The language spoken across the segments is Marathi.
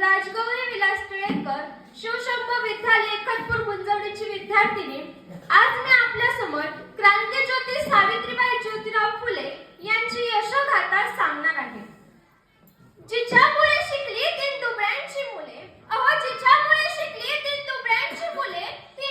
राजगौरी विलास टिळेकर शिवशंभ विद्यालय खतपूर गुंजवणीची विद्यार्थिनी. आज मी आपल्यासमोर क्रांती ज्योती सावित्रीबाई ज्योतिराव फुले यांची यशोगाथा सांगणार आहे. जिच्यामुळे शिकली तीन दुबळ्यांची मुले. अहो जिच्यामुळे शिकली तीन दुबळ्यांची मुले ती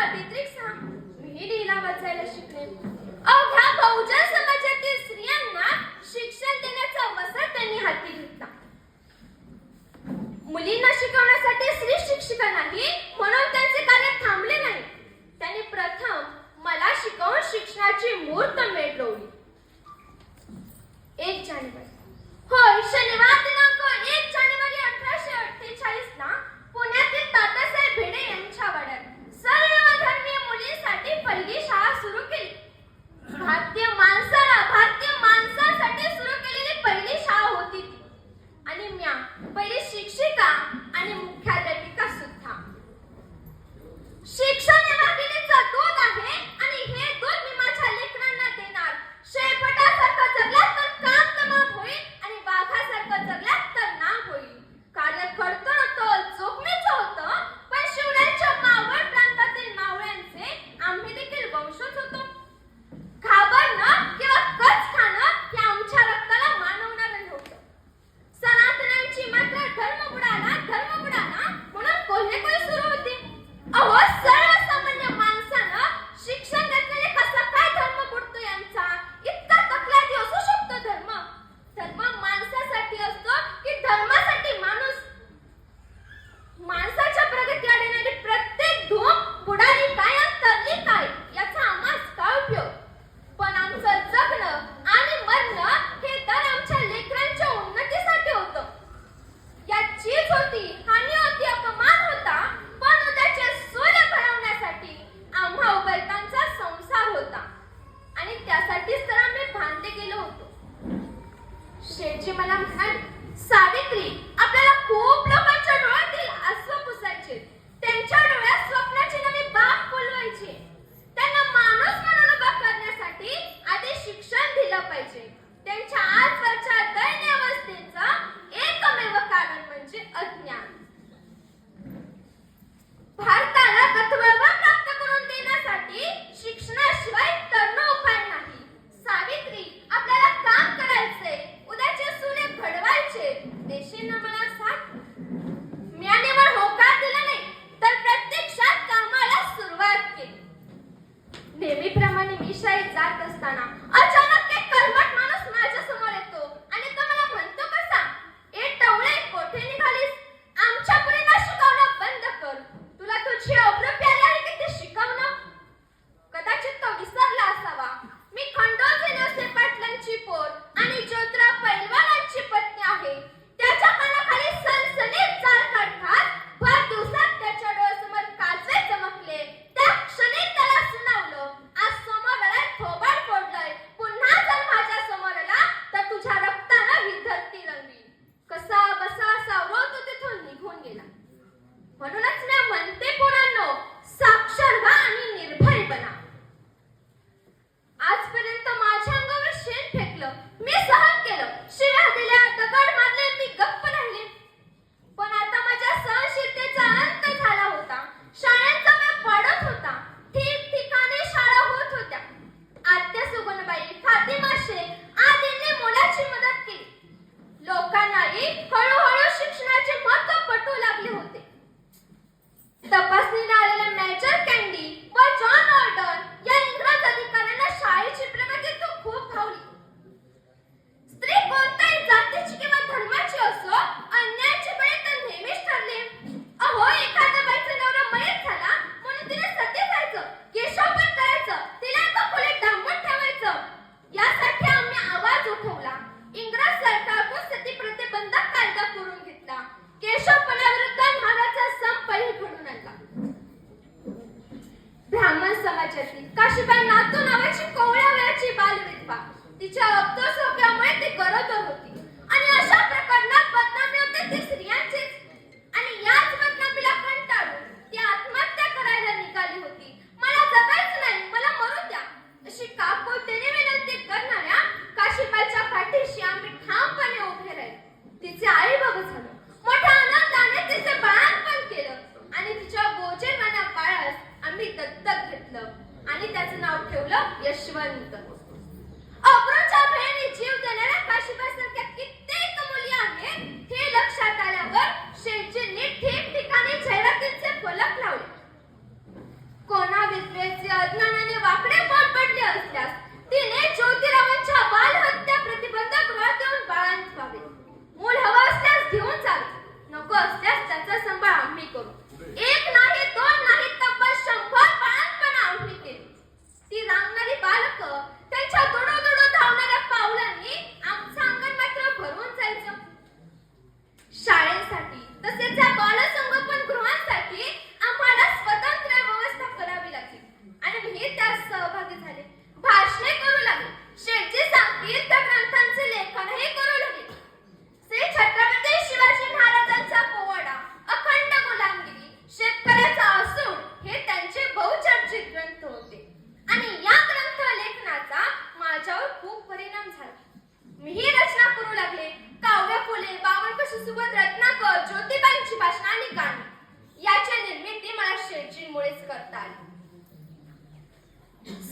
साधी ट्रिक सांग. मी लिहिला वाचायला शिकले शेठजी मला म्हणाले सावित्री आणि त्याचं नाव ठेवलं यशवंत. बहिणी जीव देणाऱ्या कित्येक मुली आहेत हे लक्षात आल्यावर शेठजींनी ठिकठिकाणी जाहिरातींचे फलक लावले. कोणा विद्वेचे अज्ञानाने वाकडे पोट पडले असल्यास तिने ज्योतिरावांच्या बाल हत्या प्रतिबंधक वर बाळांत व्हावे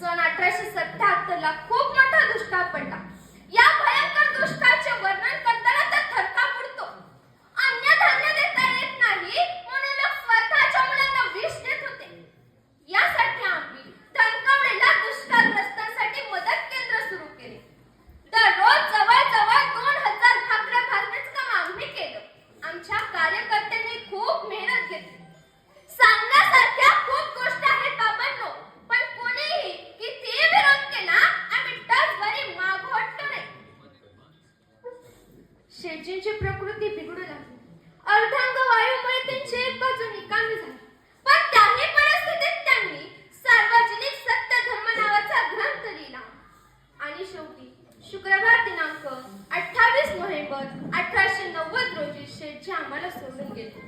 सन अठराशे सत्याहत्तर ला खूप मोठा दुष्काळ पडला शेजींची प्रकृती बिघडू लागली. अर्धांग वायूमुळे त्यांची एक बाजू निकामी झाली. पण त्याही परिस्थितीत त्यांनी सार्वजनिक सत्य धर्म नावाचा ग्रंथ लिहिला. आणि शेवटी शुक्रवार दिनांक अठ्ठावीस नोव्हेंबर अठराशे नव्वद रोजी शेजी आम्हाला सोडून गेले.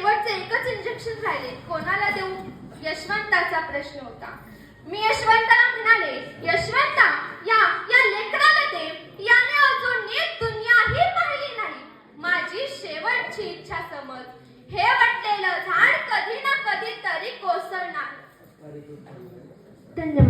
शेवटचे एकच इंजेक्शन राहिले कोणाला देऊ? यशवंताचा प्रश्न होता. मी यशवंताला म्हणाले यशवंता या या लेकराला दे याने अजून नीट दुनियाही पाहिली नाही. माझी शेवटची इच्छा समज. हे वाटलेलं झाड कधी ना कधी तरी कोसळणार. धन्यवाद.